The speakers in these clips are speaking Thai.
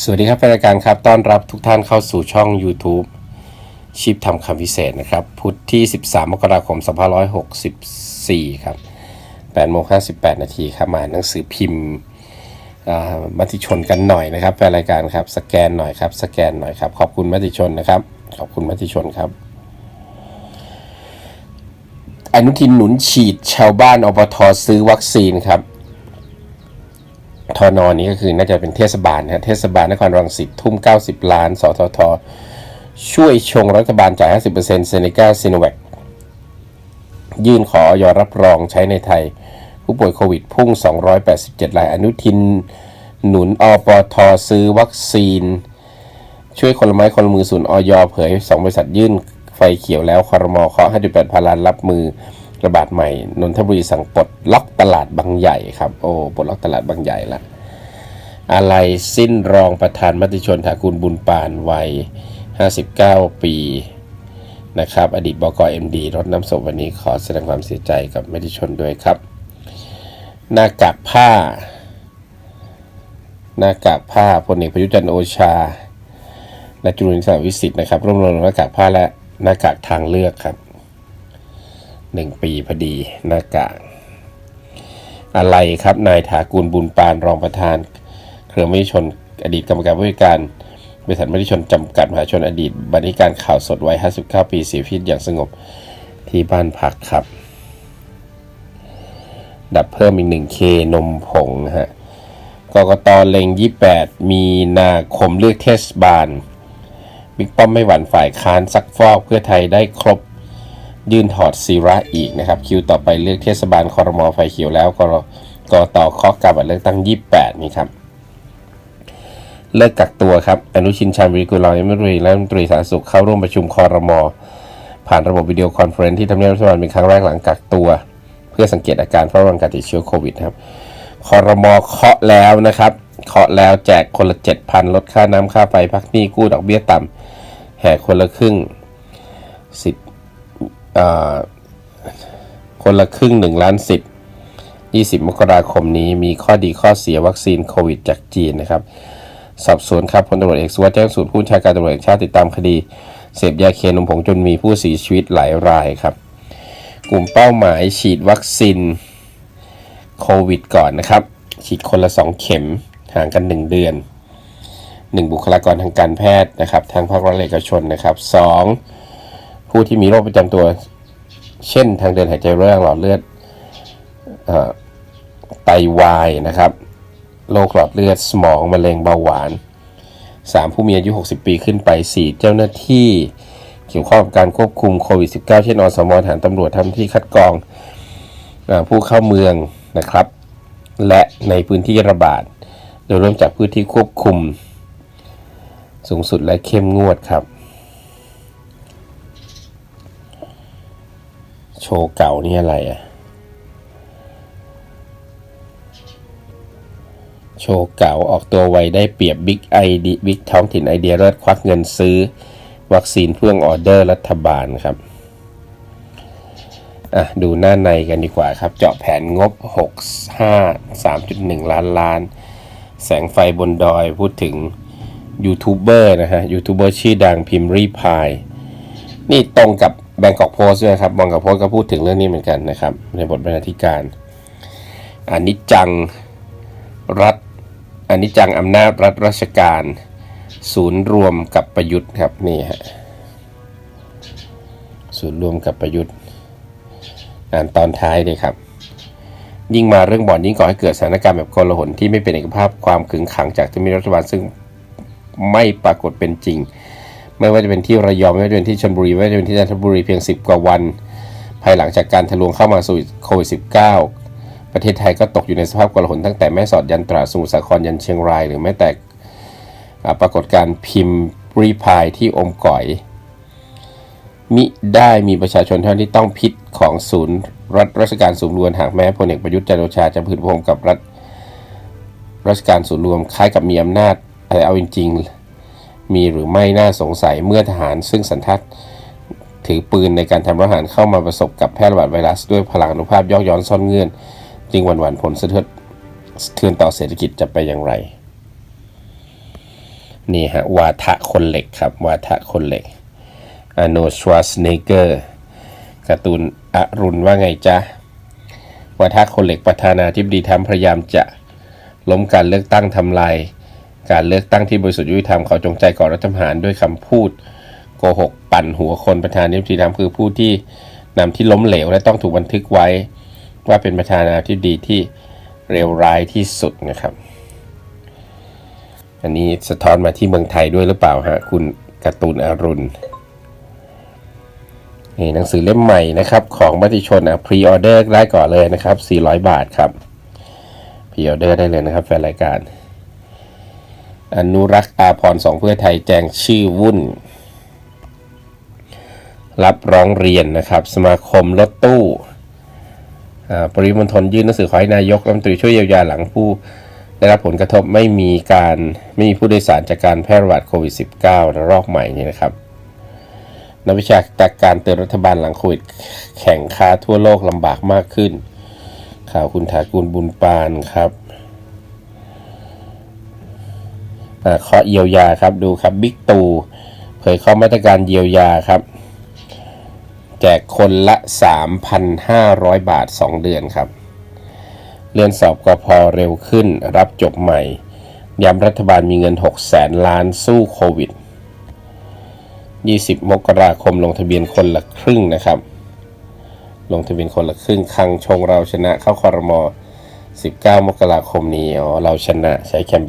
สวัสดีครับแฟนรายการครับ ต้อนรับทุกท่านเข้าสู่ช่อง YouTube ชีพทำคำพิเศษนะครับ พุธที่ 13 มกราคม 2564 ครับ8โมง58 นาทีครับ มาหนังสือพิมพ์อ่ามติชนกันหน่อยนะครับแฟนรายการครับ สแกนหน่อยครับ สแกนหน่อยครับ ขอบคุณมติชนนะครับ ขอบคุณมติชนครับ อนุทินหนุนฉีดชาวบ้านอบทซื้อวัคซีนครับ ทอนอนี้ก็คือน่าจะเป็นเทศบาลนะเทศบาลนครรังสิตทุ่ม 90 ล้าน สทท ช่วยชงรัฐบาลจ่าย 50%เซเนกาซีโนแวคยื่นขอออยรับรองใช้ในไทย ผู้ป่วยโควิดพุ่ง 287ราย อนุทิน หนุนอปทซื้อวัคซีน ช่วยคนละไม้คนละมือศูนย์ออยเผย 2 บริษัทยื่นไฟเขียวแล้วคอรมอเคาะ5.8พันล้านรับมือ ระบาดใหม่นนทบุรีสั่งปลดล็อกตลาดบางใหญ่ครับโอ้ปลดล็อกตลาดบางใหญ่ละอะไรสิ้นรองประธานมติชนถากุลบุญปานวัย 59 ปีนะครับอดีตบกเอ็มดีรถน้ำศพวันนี้ขอแสดงความเสียใจกับมติชนด้วยครับ หน้ากากผ้า หน้ากากผ้าพลเอกประยุทธ์จันโอชาและจุลินทร์วิสิทธิ์นะครับร่วมรณรงค์หน้ากากผ้าและหน้ากากทางเลือกครับ หนึ่งปีพอดีหน้ากากอะไรครับนายถากูลบุญปานรองประธาน เครือมติชนอดีตกรรมการผู้จัดการบริษัทมติชนจำกัดมหาชนอดีตบรรณาธิการข่าวสดวัย 59 ปีเสียชีวิตอย่างสงบที่บ้านพักครับ ดับเพิ่มอีก1เคนมผงฮะกกตเล็ง 28 มีนาคมเลือกเทศบาลบิ๊กป้อมไม่หวั่นฝ่ายค้านซักฟอกเพื่อไทยได้ครบ ยื่นถอดซีระอีกนะครับ คิวต่อไปเลือกเทศบาลคอรมอไฟเขียวแล้วกรกตเคาะการบัตรเลือกตั้ง 28 นี่ครับ เลิกกักตัวครับ อนุชินชาญวิริกุลรัฐมนตรีและรัฐมนตรีสาธารณสุขเข้าร่วมประชุมคอรมอผ่านระบบวิดีโอคอนเฟรนซ์ที่ทำเนียบรัฐบาลเป็นครั้งแรกหลังกักตัว เพื่อสังเกตอาการเฝ้าระวังการติดเชื้อโควิดครับคอรมอเคาะแล้วนะครับเคาะแล้วแจกคนละ 7,000 ลดค่าน้ำค่าไฟพักหนี้กู้ดอกเบี้ยต่ำแห่คนละครึ่งสิทธ คนละครึ่ง1ล้านสิทธิ์20 มกราคมนี้มีข้อดีข้อเสียวัคซีนโควิดจากจีนนะครับ สอบสวนครับพลตำรวจเอกสุวัสดิ์แจ้งสูตรผู้บัญชาการตำรวจแห่งชาติติดตามคดี เสพยาเคนมผงจนมีผู้เสียชีวิตหลายรายครับ กลุ่มเป้าหมายฉีดวัคซีนโควิดก่อนนะครับ ฉีดคนละ 2 เข็มห่างกัน 1 เดือน 1 บุคลากรทางการแพทย์นะครับทางภาครัฐและเอกชนนะครับ 2 ผู้ที่มีโรคประจำตัว เช่นทางเดินหายใจเรื้อรังหลอดเลือดไตวายนะครับโรคหลอดเลือดสมองมะเร็งเบาหวาน 3 ผู้มีอายุ 60 ปีขึ้นไป 4 เจ้าหน้าที่เกี่ยวข้องกับการควบคุมโควิด -19 เช่นอสมฐานตำรวจทำที่คัดกรองอผู้เข้าเมืองนะครับ และในพื้นที่ระบาด โดยเริ่มจากพื้นที่ควบคุม สูงสุดและเข้มงวดครับ โชว์เก่านี่อะไรอะโชว์เก่าออกตัวไวได้เปรียบบิ๊กไอดีบิ๊กท้องถิ่นไอเดียเลิศควักเงินซื้อ วัคซีนเพื่องออเดอร์รัฐบาลครับอะดูหน้าในกันดีกว่าครับ เจาะแผนงบ 65 3.1 ล้านล้าน แสงไฟบนดอยพูดถึงยูทูบเบอร์นะฮะยูทูบเบอร์ชื่อดังพิมรีพาย นี่ตรงกับ แบงกอกโพสด้วยครับบงกอกโพสก็พูดถึงเรื่องนี้เหมือนกันนะครับ ในบทบรรณาธิการอันนี้จังรัฐอันนี้จังอำนาจรัฐราชการ ศูนย์รวมกับประยุทธ์ครับนี่ฮะศูนย์รวมกับประยุทธ์อ่านตอนท้ายเลยครับ ยิ่งมาเรื่องบ่อนยิ่งก่อให้เกิดสถานการณ์แบบโกลาหลที่ไม่เป็นเอกภาพความขึงขังจากที่มีรัฐบาลซึ่งไม่ปรากฏเป็นจริง ไม่ว่าจะเป็นที่ระยองไม่ว่าจะเป็นที่ชลบุรีไม่ว่าจะเป็นที่จันทบุรีเพียง 10 กว่าวัน ภายหลังจากการทะลวงเข้ามาสู่โควิด -19 ประเทศไทยก็ตกอยู่ในสภาพกลาหลตั้งแต่แม่สอดยันตราสมุทรสาครยันเชียงราย หรือแม้แต่ปรากฏการพิมพ์รีพายที่อมก่อย มิได้มีประชาชนเท่าที่ต้องพิษของศูนย์ รัฐราชการศูนย์รวมหากแม้พลเอกประยุทธ์จันทร์โอชาจะผืนพรมกับรัฐราชการศูนย์รวมคล้ายกับมีอำนาจแต่เอาจริงๆ มีหรือไม่น่าสงสัยเมื่อทหารซึ่งสันทัดถือปืนในการทำรัฐหารเข้ามาประสบกับแพร่ระบาดไวรัสด้วยพลังอนุภาพยอกย้อนซ่อนเงื่อน จึงหวั่นหวั่นผลสะเทือนสะเทือนต่อเศรษฐกิจจะไปอย่างไรนี่ฮะวาทะคนเหล็กครับวาทะคนเหล็กอโนชวาสเนเกอร์การ์ตูนอรุณว่าไงจ๊ะวาทะคนเหล็กประธานาธิบดีทรัมพยายามจะล้มการเลือกตั้งทำลาย การเลือกตั้งที่บริสุทธิ์ยุติธรรมเขาจงใจก่อรัฐประหารด้วยคำพูดโกหกปั่นหัวคนประธานาธิบดีทรัมป์คือผู้ที่นำที่ล้มเหลวและต้องถูกบันทึกไว้ ว่าเป็นประธานาธิบดีที่เลวร้ายที่สุดนะครับ อันนี้สะท้อนมาที่เมืองไทยด้วยหรือเปล่าฮะคุณกร์ตูนอรุณนี่หนังสือเล่มใหม่นะครับของมติชนอะพรีออเดอร์ได้ก่อนเลยนะครับ 400 บาทครับพรีออเดอร์ได้เลยนะครับแฟนรายการ อนุรักษ์อาพรสองเพื่อไทยแจ้งชื่อวุ่น รับร้องเรียนนะครับ สมาคมรถตู้ปริมณฑลยื่นหนังสือขอให้นายกรัฐมนตรีช่วยเยียวยาหลังผู้ ได้รับผลกระทบไม่มีการไม่มีผู้โดยสารจากการแพร่ระบาดโควิด -19 ระลอกใหม่นี่นะครับนักวิชาการเตือนรัฐบาลหลังโควิดแข่งค้าทั่วโลกลำบากมากขึ้น ข่าวคุณถากูลบุญปานครับ อ่าข้อเยียวยาครับดูครับบิ๊กตู่เผยข้อมาตรการเยียวยาครับ แจกคนละ 3,500 บาท 2 เดือนครับเลื่อนสอบกพเร็วขึ้นรับจบใหม่ ย้ำรัฐบาลมีเงิน6แสนล้านสู้โควิด 20 มกราคมลงทะเบียนคนละครึ่งนะครับ ลงทะเบียนคนละครึ่งคังชงเราชนะเข้าคอรมอ19 มกราคมนี้อ๋อเราชนะใช้แคมป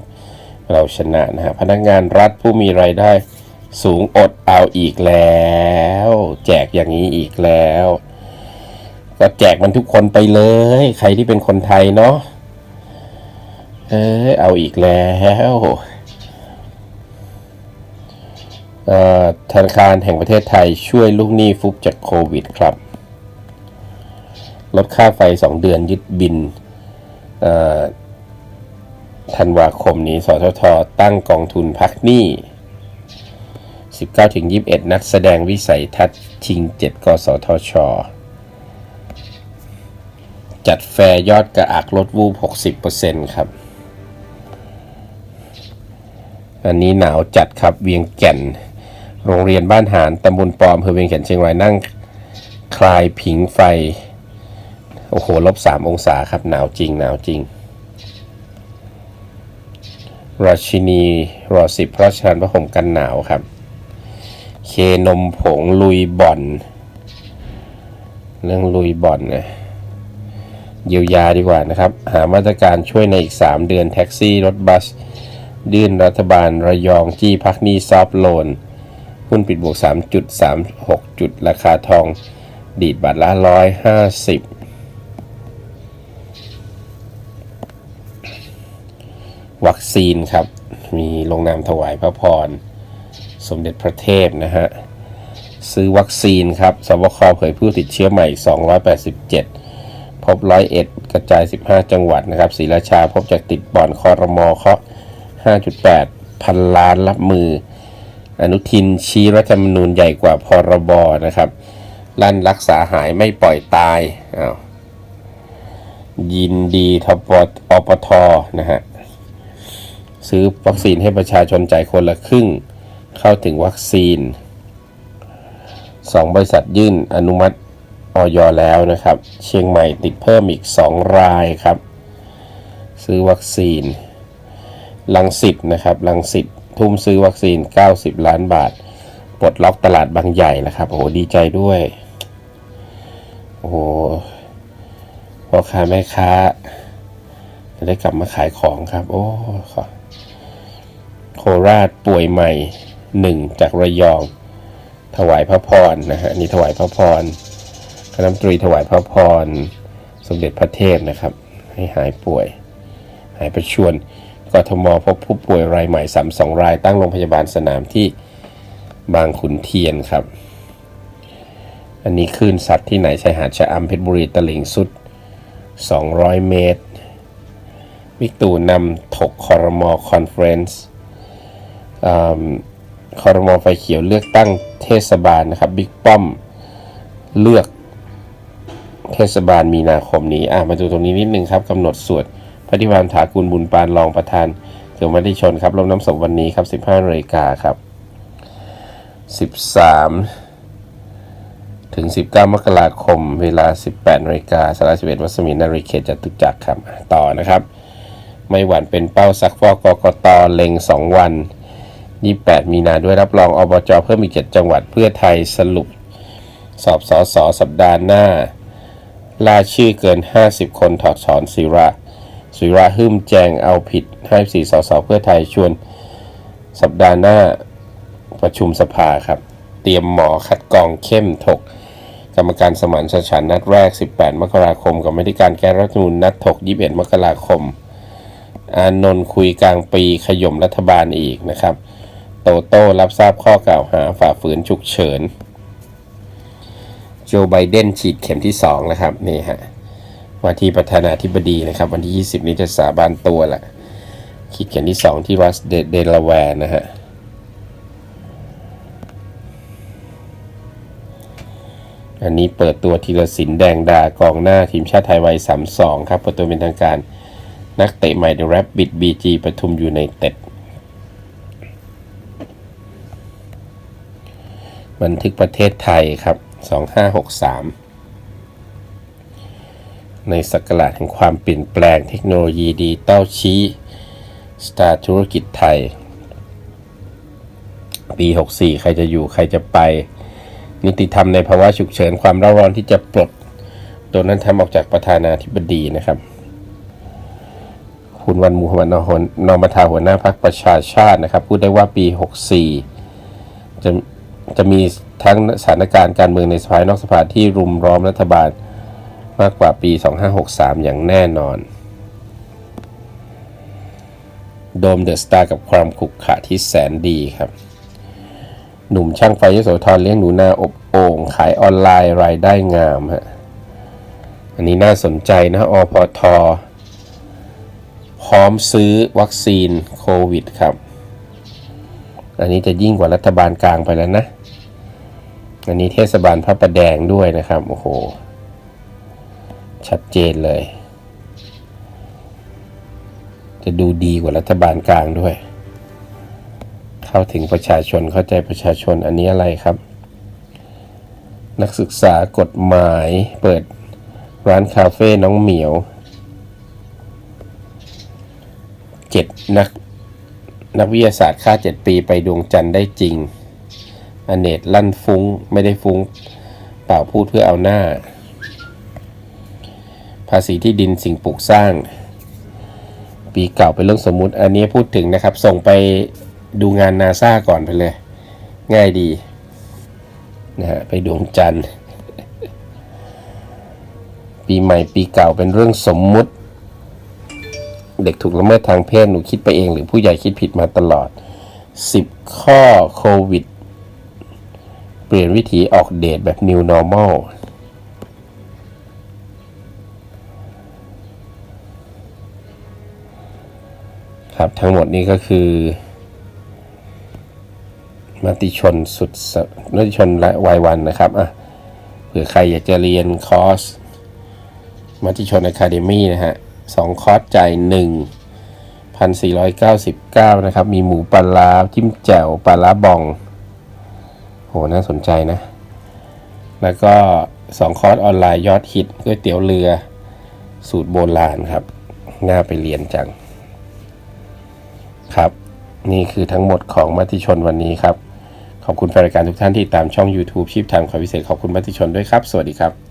เราชนะนะฮะพนักงานรัฐผู้มีไรายได้ สูงอดเอาอีกแล้ว แจกอย่างนี้อีกแล้ว ก็แจกมันทุกคนไปเลย ใครที่เป็นคนไทยเนาะเออเอาอีกแล้วธนาคารแห่งประเทศไทยช่วยลูกหนี้ฟุบจากโควิดครับ ลดค่าไฟ 2 เดือนยึดบินเธันวาคมนี้ สททตั้งกองทุนพักหนี้ 19-21 นัดแสดงวิสัยทัศน์ชิง 7 กสทช จัดแฟร์ยอดกระอักลดวูบ 60%ครับ อันนี้หนาวจัดครับเวียงแก่น โรงเรียนบ้านหานตำบลปอมอำเภอเวียงแก่นเชียงรายนั่งคลายผิงไฟ โอ้โห ลบ 3 องศาครับ หนาวจริง หนาวจริง ราชินีรอสิบพระราชทานพระห่มกันหนาวครับ เคนมผงลุยบ่อน เรื่องลุยบ่อนนะเยียวยาดีกว่านะครับ หามาตรการช่วยในอีก 3 เดือนแท็กซี่รถบัสยื่นรัฐบาลระยองจี้พักหนี้ซอฟโลนหุ้นปิดบวก 3.36 จุด ราคาทองดีดบาทละ 150 วัคซีนครับ มีลงนามถวายพระพร สมเด็จพระเทพนะฮะ ซื้อวัคซีนครับสบคเผยผู้ติดเชื้อใหม่ 287 พบ 101 กระจาย 15 จังหวัดนะครับศรีราชาพบจากติดบ่อนคอรมอเคาะ 5.8 พันล้านรับมือ อนุทินชี้รัฐธรรมนูญใหญ่กว่าพรบนะครับ ลั่นรักษาหายไม่ปล่อยตายอ้าวยินดีทปอปทนะฮะ ซื้อวัคซีนให้ประชาชนจ่ายคนละครึ่ง เข้าถึงวัคซีนสองบริษัทยื่นอนุมัติออยแล้วนะครับ เชียงใหม่ติดเพิ่มอีก 2 รายครับ ซื้อวัคซีน ลังสิตนะครับ ลังสิตทุ่มซื้อวัคซีน 90 ล้านบาท ปลดล็อกตลาดบางใหญ่แล้วครับ โอ้โห ดีใจด้วย โอ้โหพ่อค้าแม่ค้า จะได้กลับมาขายของครับ โอ้ขอ คราชป่วยใหม่หนึ่งจากระยอง ถวายพระพรนะฮะนี่ถวายพระพรคณะมตรีถวายพระพร สมเด็จพระเทพนะครับ ให้หายป่วย หายประชวรกทมพบผู้ป่วยรายใหม่ 32 ราย ตั้งโรงพยาบาลสนามที่บางขุนเทียนครับ อันนี้คลื่นสัตว์ที่ไหนชายหาดชะอำเพชรบุรีตลิ่งสุด 200 เมตร วิกตูนำถกคอรมอคอนเฟรนซ์ คอรมอไฟเขียวเลือกตั้งเทศบาลนะครับบิ๊กป้อมเลือกเทศบาลมีนาคมนี้อะมาดูตรงนี้นิดนึงครับกำหนดสวดพระธิวานถากุลบุญปานรองประธานเจคือมติชนครับรวมน้ำศพวันนี้ครับ 15นาฬิกาครับ 13 ถึง 19 มกราคม เวลา 18นาฬิกาสารา11วัสมีนารีเขตจตุจักรครับ ต่อนะครับ ไม่หวั่นเป็นเป้าซักฟอกกกตเล็ง 2 วัน 28 มีนาด้วยรับรองอบจเพิ่มอีก 7 จังหวัดเพื่อไทยสรุป สอบสอสอสัปดาห์หน้า ล่าชื่อเกิน 50 คนถอดถอนศิระศิระหึมแจงเอาผิดให้สีสสเพื่อไทยชวน สัปดาห์หน้าประชุมสภาครับ เตรียมหมอคัดกรองเข้มถก กรรมการสมานฉันนัดแรก 18 มกราคมกับไม่ได้การแก้รัฐธรรมนูญนัดถก 21 มกราคม อานนท์คุยกลางปีขย่มรัฐบาลอีกนะครับ โตโต้รับทราบข้อกล่าวหาฝ่าฝืนฉุกเฉิน โจไบเดนฉีดเข็มที่2แล้วครับนี่ฮะว่าที่ประธานาธิบดีนะครับ วันที่ 20 นี้จะสาบานตัวแหละฉีดเข็มที่ 2 ที่รัสเดเดลาแวร์นะฮะอันนี้เปิดตัวธีรศิลป์แดงดากองหน้าทีมชาติไทยวัย 32 ครับเปิดตัวเป็นทางการนักเตะใหม่เดอะแรปบิดบีจีปทุมยูไนเต็ด บันทึกประเทศไทยครับ 2563 ในสกราชแห่งความเปลี่ยนแปลงเทคโนโลยีดิจิตอลชี้สตาร์ธุรกิจไทย ปี 64 ใครจะอยู่ใครจะไป นิติธรรมในภาวะฉุกเฉินความร้อนร้อนที่จะปลดโดนัลด์ทรัมป์ออกจากประธานาธิบดีนะครับ คุณวันมูฮัมหมัดนอฮนนอมทาหัวหน้าพรรคประชาชาตินะครับ พูดได้ว่าปี 64 จะ จะมีทั้งสถานการณ์การเมืองในสภายนอกสภาที่รุมล้อมรัฐบาลมากกว่าปี 2563 อย่างแน่นอน โดมเดอะสตาร์กับความขรุขระที่แสนดีครับ หนุ่มช่างไฟยโสธรเลี้ยงหนูนาอบโอ่งขายออนไลน์รายได้งามฮะอันนี้น่าสนใจนะอพท พร้อมซื้อวัคซีนโควิดครับ อันนี้จะยิ่งกว่ารัฐบาลกลางไปแล้วนะ อันนี้เทศบาลพระประแดงด้วยนะครับ โอ้โห ชัดเจนเลย จะดูดีกว่ารัฐบาลกลางด้วย เข้าถึงประชาชนเข้าใจประชาชนอันนี้อะไรครับ นักศึกษากฎหมายเปิดร้านคาเฟ่น้องเหมียวเจ็ดนัก นักวิทยาศาสตร์ค่าเจ็ดปีไปดวงจันทร์ได้จริง อเนตลั่นฟุ้งไม่ได้ฟุ้ง เปล่าพูดเพื่อเอาหน้า ภาษีที่ดินสิ่งปลูกสร้าง ปีเก่าเป็นเรื่องสมมุติ อันนี้พูดถึงนะครับ ส่งไปดูงานนาซาก่อนไปเลย ง่ายดีนะฮะไปดวงจันทร์ ปีใหม่ปีเก่าเป็นเรื่องสมมุติ เด็กถูกละเมิดทางเพศหนูคิดไปเอง หรือผู้ใหญ่คิดผิดมาตลอด 10 ข้อโควิด เปลี่ยนวิถีออกเดทแบบ New Normal ครับทั้งหมดนี้ก็คือมติชนสุดมติชนและวายวันนะครับอะเผื่อใครอยากจะเรียนคอร์สมติชนอะคาเดมี่นะฮะ สองคอร์สจ่ายหนึ่งพันสี่ร้อยเก้าสิบเก้านะครับ มีหมูปลาร้าจิ้มแจ่วปลาร้าบอง โห น่าสนใจนะ แล้วก็สองคอร์สออนไลน์ยอดฮิตก๋วยเตี๋ยวเรือ สูตรโบราณครับ น่าไปเรียนจัง ครับ นี่คือทั้งหมดของมติชนวันนี้ครับ ขอบคุณแฟนรายการทุกท่านที่ตามช่อง YouTube ชีพทางคอยพิเศษขอบคุณมติชนด้วยครับ สวัสดีครับ